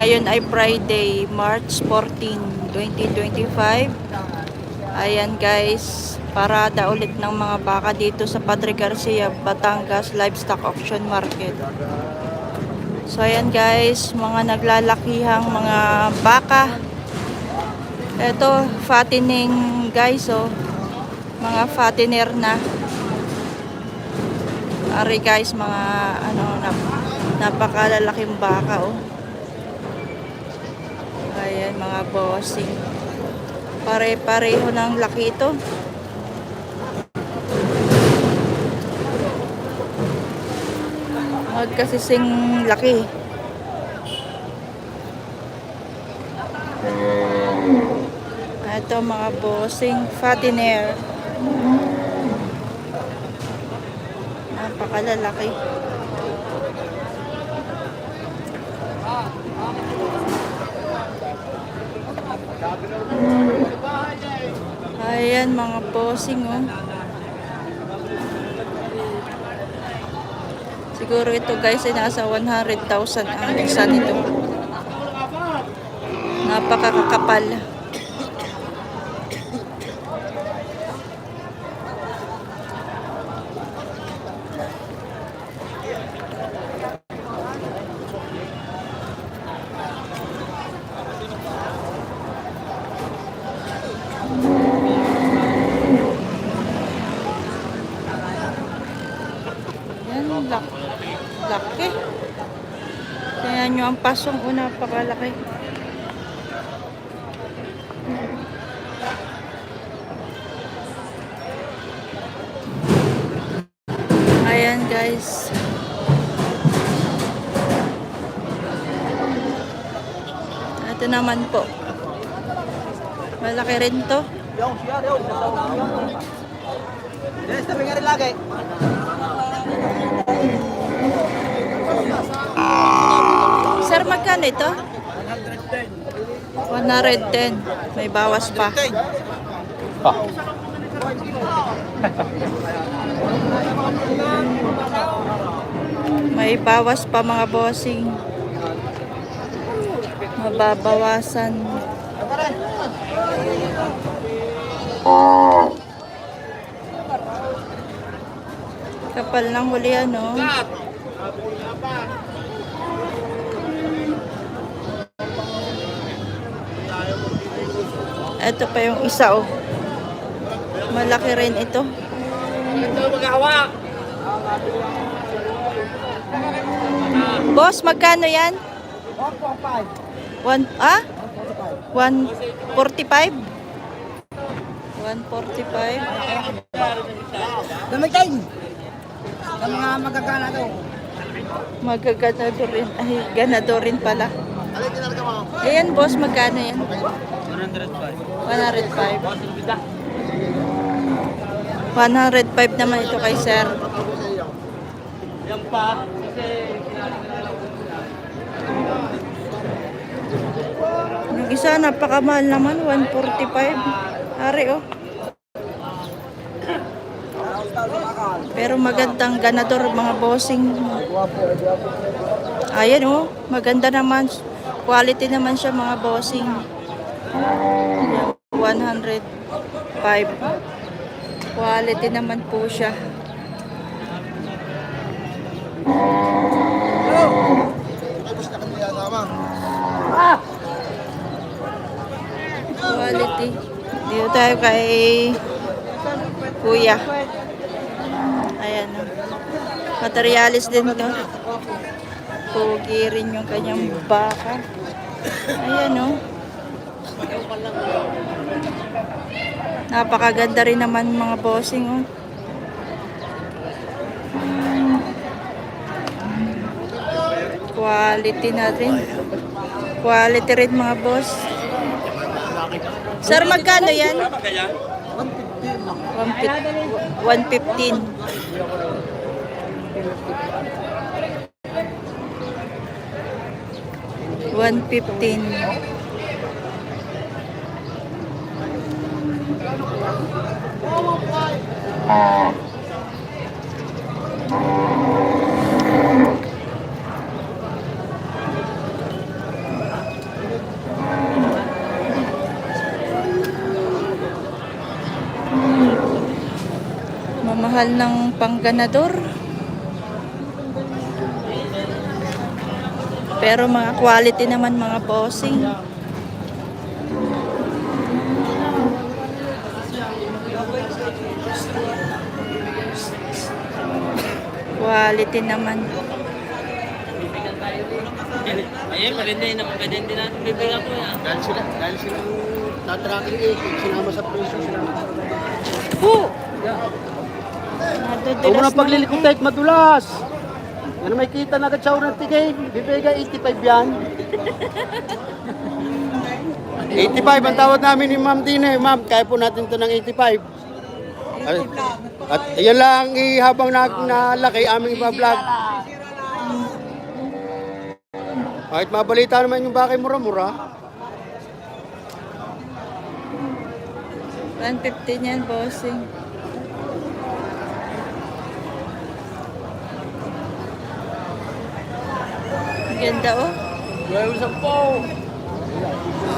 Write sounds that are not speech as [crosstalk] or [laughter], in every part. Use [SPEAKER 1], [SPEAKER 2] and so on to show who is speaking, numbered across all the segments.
[SPEAKER 1] Ngayon ay Friday, March 14, 2025. Ayan guys, parada ulit ng mga baka dito sa Padre Garcia, Batangas Livestock Auction Market. So ayan guys, mga naglalakihang mga baka. Ito, fattening guys oh. Mga fattener na. Ari guys, mga ano, nap napakalalaking baka oh. Mga bossing. Pare-pareho ng laki ito. Magkasising laki. Ito mga bossing fattener. Napakalalaki. Ayan mga bossing oh. Siguro ito guys ay nasa 100,000 ang isa nito. Napakakapal. Yan, lak laki. Tingnan nyo ang pasong una, napakalaki. Ayan guys. Ito naman po. Malaki rin to.
[SPEAKER 2] Yung siya, yung. Yes, tabi nga rin lagi.
[SPEAKER 1] Magkano ito? 110. May bawas pa. May bawas pa mga bossing. Mababawasan. Kapal ng huli ano. Ito pa yung isa oh. Malaki rin ito. Boss, magkano yan?
[SPEAKER 2] 1.5.
[SPEAKER 1] One, ah?
[SPEAKER 2] 1.5.
[SPEAKER 1] 145? 145?
[SPEAKER 2] Gamitin! Sa mga magagana daw.
[SPEAKER 1] Magaganado rin. Ay, ganado rin pala. Ayan, boss, magkano yan? 105. 105 naman ito kay sir.
[SPEAKER 2] Yan pa. Kasi...
[SPEAKER 1] Yung isa, napakamahal naman. 145. Ari, oh. Pero magandang ganador, mga bossing. Ayan, oh. Maganda naman. Quality naman siya, mga bossing. Yan, 105. Quality naman po siya. Quality. Dito tayo kay Kuya. Ayan. oh. Materialis din to. Pugi rin yung kanyang baka. Ayan oh. Napakaganda rin naman mga bossing oh. Quality na rin. Quality rin mga boss. Sir, magkano yan? 115. 115. Ah. Mamahal ng pangganador. Pero mga quality naman mga bossing. Quality naman.
[SPEAKER 3] Ayun, maganda yun naman. Pwede din natin bibigyan ko yan.
[SPEAKER 2] Dahil sila, dahil sila tatracking eh, sinama sa presyo sila.
[SPEAKER 1] Hu!
[SPEAKER 2] Huwag mo na paglilikot kahit madulas. Yan may kita na agad sa urang tigay. Bibigay 85 yan. [laughs] 85 ang tawad namin ni Ma'am Dine. Ma'am, kaya po natin to ng 85. At, at yan lang eh, habang na, nalaki aming iba-vlog. Kahit mabalita naman yung bakay mura-mura.
[SPEAKER 1] 150 niyan, bossing. Ganda oh.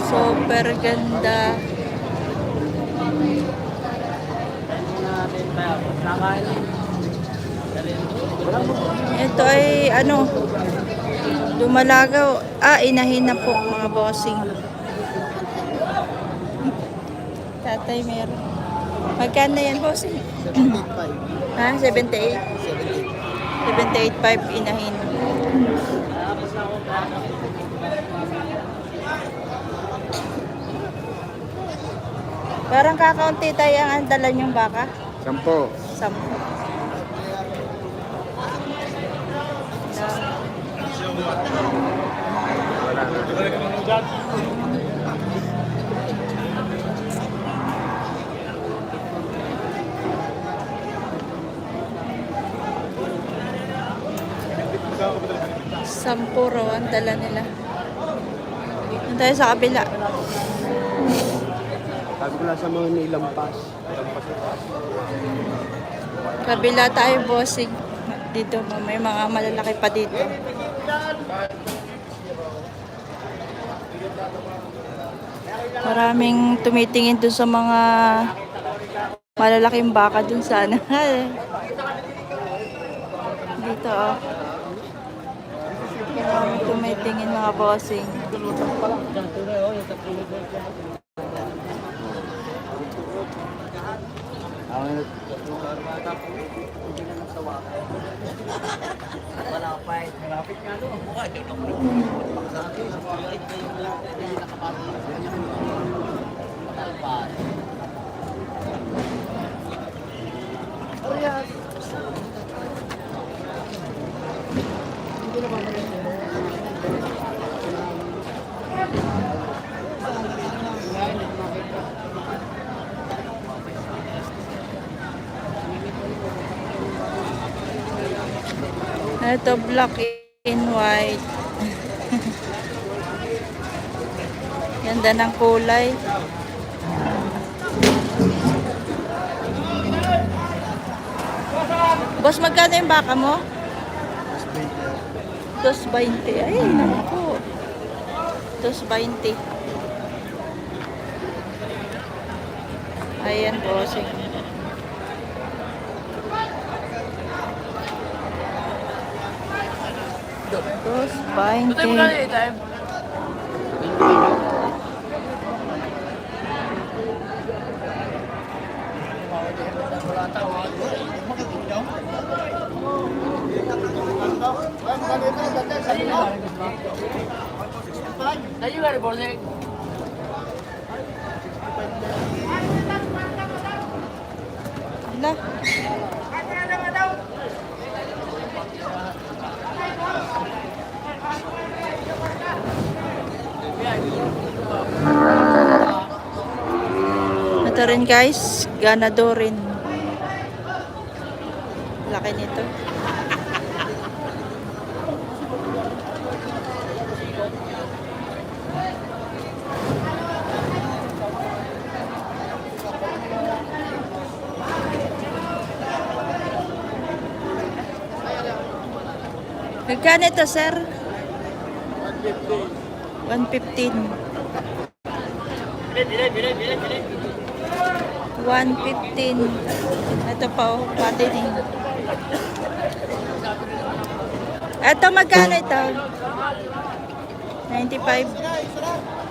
[SPEAKER 1] Super ganda.
[SPEAKER 3] natin tayo. Nakain.
[SPEAKER 1] Ito ay ano, dumalagaw. Ah, inahin na po mga bossing. Tatay meron. Magkano yan bossing?
[SPEAKER 2] 75.
[SPEAKER 1] Ha? 78? 78.5 inahin. Parang kakaunti tayo ang dala yung baka.
[SPEAKER 2] Sampo.
[SPEAKER 1] Sampo. Sampo raw ang dala nila. Doon tayo sa kabila.
[SPEAKER 2] Sabi ko lang sa mga nilampas. Lampas na pas.
[SPEAKER 1] Kabila tayo, bossing. Dito, may mga malalaki pa dito. Maraming tumitingin dun sa mga malalaking baka dun sana. [laughs] dito, oh. Maraming tumitingin mga bossing.
[SPEAKER 2] Bata po, hindi na nagsawa Wala pa eh. Malapit nga doon. Mukha, dyan ako nagpunin.
[SPEAKER 1] Ito, black and white. [laughs] Ganda ng kulay. Boss, magkano yung baka mo? 220. Ay, naku. 220. Ayan, bossing. Dos, 20.
[SPEAKER 3] Tayo nga rin, Borsek.
[SPEAKER 1] Na. Ito rin guys, ganado rin. Laki nito. Magkano ito, sir? 115. 115. 115. Ito pa oh, patining. Ito magkano ito? 95.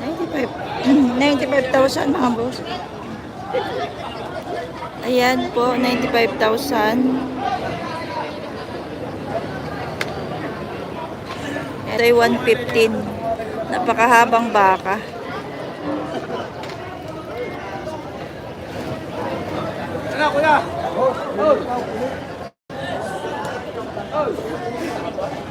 [SPEAKER 1] 95. 95,000 mga boss. Ayan po, 95,000. Ito ay 115. Napakahabang baka. na, kuya. Oh, oh. Oh.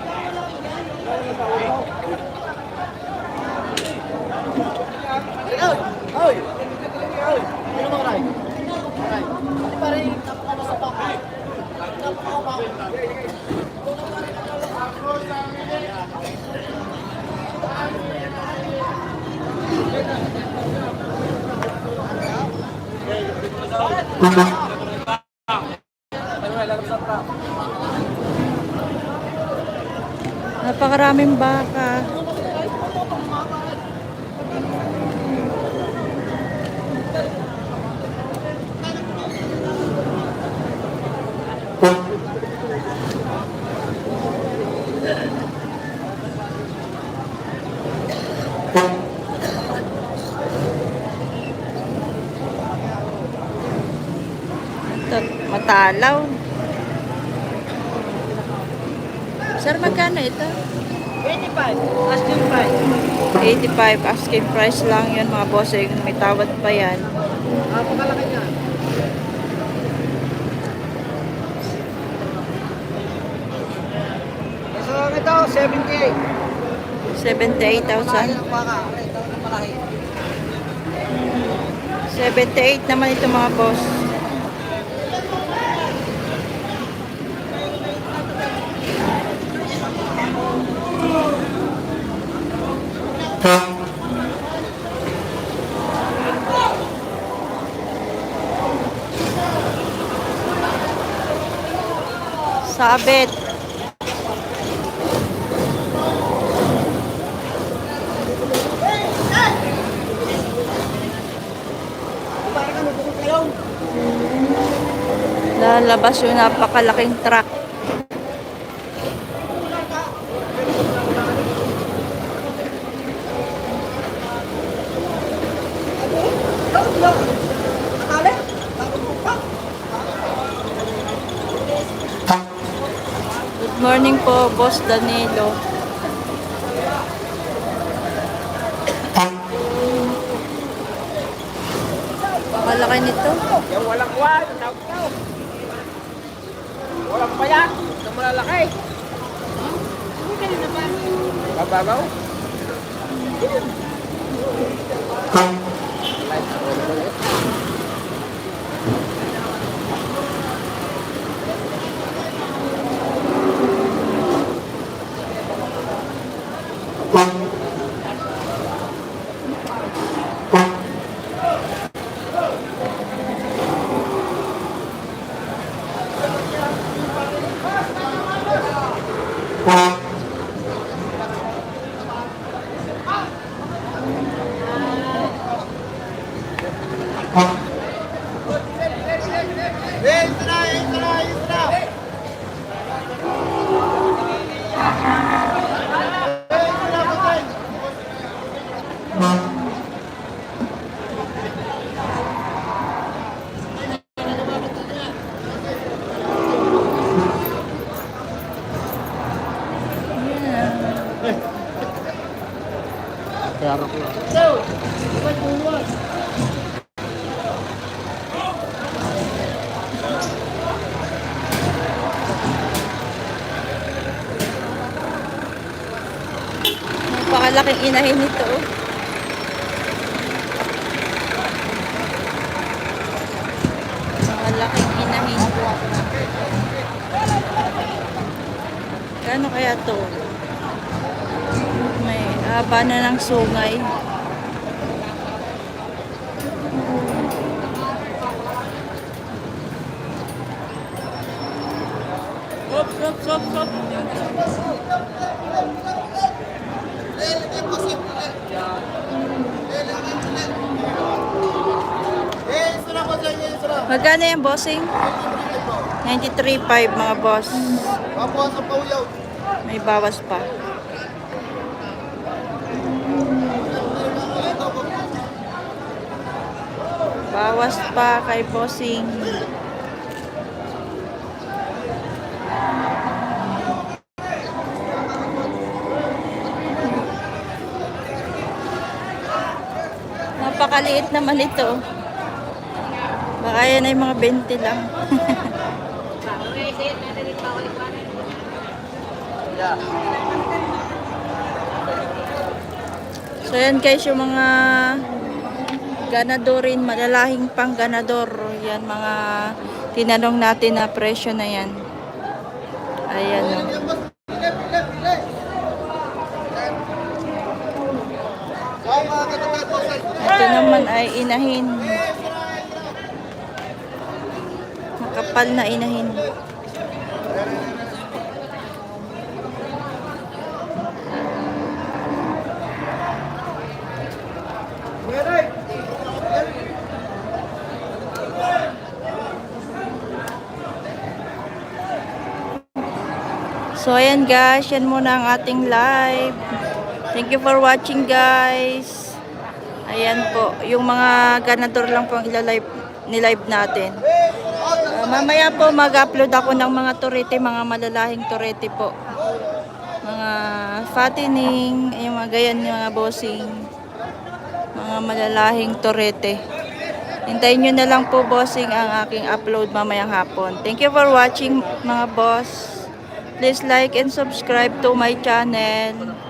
[SPEAKER 1] Napakaraming baka. Ito, matalaw. Sir, magkano ito?
[SPEAKER 3] 85. Asking price.
[SPEAKER 1] 85 asking price lang yun mga bossing. May tawad pa yan.
[SPEAKER 3] Napakalaki niya. So, ito, 78.
[SPEAKER 1] 78,000.
[SPEAKER 3] baka. Ito, malaki.
[SPEAKER 1] 78 naman ito mga boss. Sabit. Lalabas yung napakalaking truck. Good morning po, Boss Danilo. Pakalaki nito.
[SPEAKER 3] Yung walang kwan, tawag ko. Walang payak. Ito malalaki. Bababaw. Thank you. Hey, ito na! Ito na! Ito na!
[SPEAKER 1] Napakalaking inahin nito. Napakalaking inahin. Kano kaya to? May haba na ng sungay.
[SPEAKER 3] Stop, stop, stop, stop.
[SPEAKER 1] Magkano yung bossing? 93.5 mga boss.
[SPEAKER 2] Papuas sa pauyaw.
[SPEAKER 1] May bawas pa. Bawas pa kay bossing. Napakaliit naman ito. Baka yan ay mga 20 lang. [laughs] So yan guys yung mga ganadorin, malalahing pang ganador. Yan mga tinanong natin na presyo na yan. Ayan o. Ito naman ay inahin. Makapal na inahin. So ayan guys, yan muna ang ating live. Thank you for watching guys. Ayan po, yung mga ganador lang po ang ilalive, nilive natin. Ah, mamaya po mag-upload ako ng mga turete, mga malalahing turete po. Mga fattening, yung mga gayan, yung mga bossing. Mga malalahing turete. Hintayin nyo na lang po bossing ang aking upload mamayang hapon. Thank you for watching mga boss. Please like and subscribe to my channel.